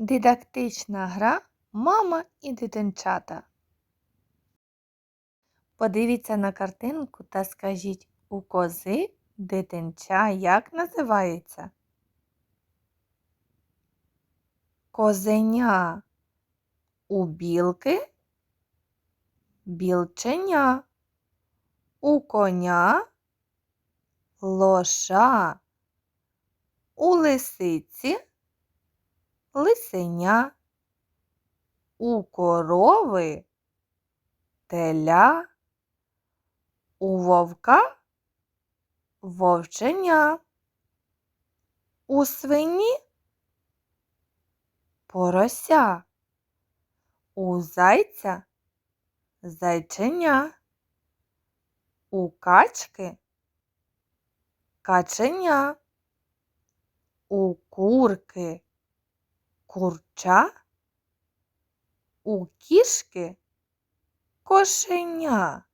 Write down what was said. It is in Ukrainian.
Дидактична гра Мама і дитинчата. Подивіться на картинку та скажіть, у кози дитинча як називається? Козеня. У білки білченя. У коня лоша. У лисиці лисеня. У корови теля. У вовка вовченя. У свині порося. У зайця зайченя. У качки каченя. У курки курча. У кішки кошеня.